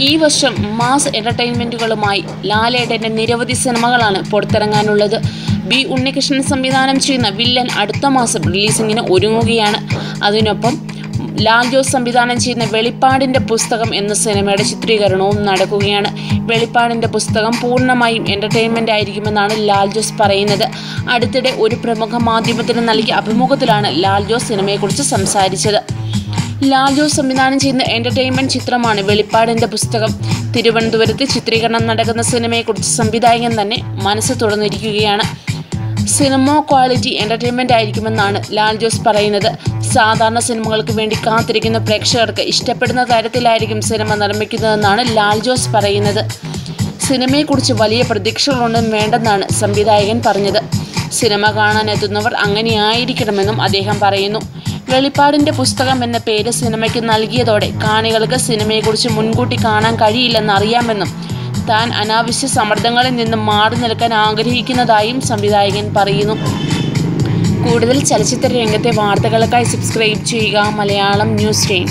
ഈ വർഷം മാസ് എന്റർടൈൻമെന്റുകളുമായി ലാലേട്ടന്റെ നിരവധി സിനിമകളാണ് പുറത്തിറങ്ങാനുള്ളത്. ബി ഉണ്ണികൃഷ്ണൻ സംവിധാനം ചെയ്യുന്ന വില്ലൻ അടുത്ത മാസം റിലീസിങ്ങിന് ഒരുങ്ങുകയാണ്. അതിനൊപ്പം ലാൽ ജോസ് സംവിധാനം ചെയ്യുന്ന വെളിപ്പാടിന്റെ പുസ്തകം എന്ന സിനിമയുടെ ചിത്രീകരണവും നടക്കുകയാണ്. വെളിപ്പാടിന്റെ പുസ്തകം പൂർണമായും എന്റർടൈൻമെന്റ് ആയിരിക്കുമെന്നാണ് ലാൽ ജോസ് പറയുന്നത്. അടുത്തിടെ ഒരു പ്രമുഖ മാധ്യമത്തിന് നൽകിയ അഭിമുഖത്തിലാണ് ലാൽ ജോസ് സിനിമയെക്കുറിച്ച് സംസാരിച്ചത്. ലാൽ ജോസ് സംവിധാനം ചെയ്യുന്ന എന്റർടൈൻമെന്റ് ചിത്രമാണ് വെളിപ്പാടിന്റെ പുസ്തകം. തിരുവനന്തപുരത്ത് ചിത്രീകരണം നടക്കുന്ന സിനിമയെക്കുറിച്ച് സംവിധായകൻ തന്നെ മനസ്സ് തുറന്നിരിക്കുകയാണ്. സിനിമ ക്വാളിറ്റി എന്റർടൈൻമെന്റ് ആയിരിക്കുമെന്നാണ് ലാൽ ജോസ് പറയുന്നത്. സാധാരണ സിനിമകൾക്ക് വേണ്ടി കാത്തിരിക്കുന്ന പ്രേക്ഷകർക്ക് ഇഷ്ടപ്പെടുന്ന തരത്തിലായിരിക്കും സിനിമ നിർമ്മിക്കുന്നതെന്നാണ് ലാൽ ജോസ് പറയുന്നത്. സിനിമയെക്കുറിച്ച് വലിയ പ്രതീക്ഷകളൊന്നും വേണ്ടെന്നാണ് സംവിധായകൻ പറഞ്ഞത്. സിനിമ കാണാനെത്തുന്നവർ അങ്ങനെയായിരിക്കണമെന്നും അദ്ദേഹം പറയുന്നു. വെളിപ്പാടിന്റെ പുസ്തകം എന്ന പേര് സിനിമയ്ക്ക് നൽകിയതോടെ കാണികൾക്ക് സിനിമയെക്കുറിച്ച് മുൻകൂട്ടി കാണാൻ കഴിയില്ലെന്ന് അറിയാമെന്നും താൻ അനാവശ്യ സമ്മർദ്ദങ്ങളിൽ നിന്നും മാറി നിൽക്കാൻ ആഗ്രഹിക്കുന്നതായും സംവിധായകൻ പറയുന്നു. കൂടുതൽ ചലച്ചിത്ര രംഗത്തെ വാർത്തകൾക്കായി സബ്സ്ക്രൈബ് ചെയ്യുക. Malayalam news time